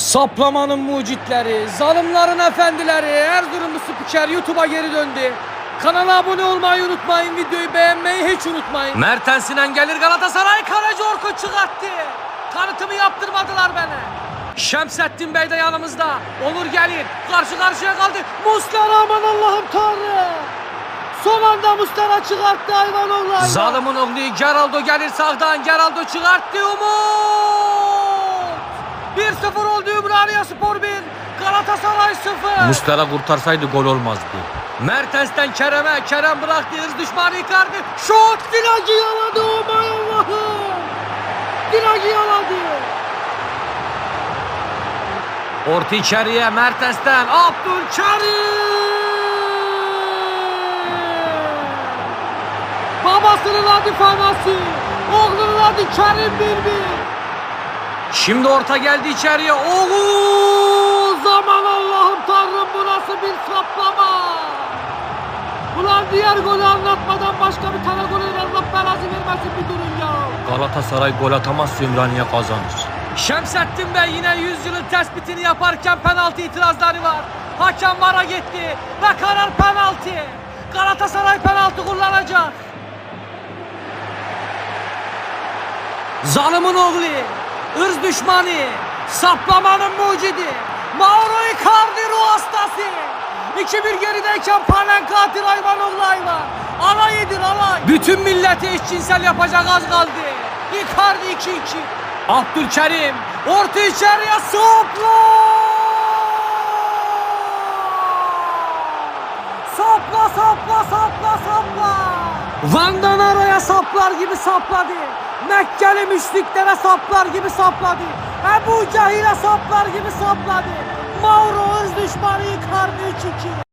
Saplamanın mucitleri, zalimlerin efendileri, Erzurumlu spiker YouTube'a geri döndü. Kanala abone olmayı unutmayın, videoyu beğenmeyi hiç unutmayın. Mertens'inen gelir Galatasaray, kaleci Orkun çıkarttı. Tanıtımı yaptırmadılar bana. Şemsettin Bey de yanımızda. Onur gelir, karşı karşıya kaldı. Muslera aman Allah'ım Tanrı. Son anda Muslera çıkarttı hayvan oğlu hayvan. Zalimin oğlu Geraldo gelir sağdan, Geraldo çıkarttı Umut. 1-0 oldu Ümraniye Spor 1. Galatasaray 0. Mustera kurtarsaydı gol olmazdı. Mertens'ten Kerem'e, Kerem bıraktı hırs düşmanı Icardi. Şut Dilagi yaladı aman Allah'ım. Dilagi yaladı. Orta içeriye Mertens'ten Abdülkerim. Babasının adı Fanası. Oğlunun adı Kerim Bilbil. Şimdi orta geldi içeriye. Oğuz! Aman Allah'ım Tanrım bu nasıl bir saplama? Ulan diğer golü anlatmadan başka bir tane gol Allah belası vermesin bir durun ya. Galatasaray gol atamazsa Ümraniye kazanır. Şemsettin Bey yine yüzyılın tespitini yaparken penaltı itirazları var. Hakem vara gitti ve karar penaltı. Galatasaray penaltı kullanacak. Zalimin oğlu, ırz düşmanı, saplamanın mucidi, Mauro Icardi ruh hastası. 2-1 gerideyken panen katil hayvan oğlu hayvan. Alay edin alay. Bütün milleti eşcinsel yapacak az kaldı. Icardi 2-2. Abdülkerim orta içeriye sopla. Sapla sapla sapla sapla. Van'dan araya saplar gibi sapladı. Mekkeli müşriklere saplar gibi sapladı. Ebu Cehil'e saplar gibi sapladı. Mauro ırz düşmanı yıkardı 3-2.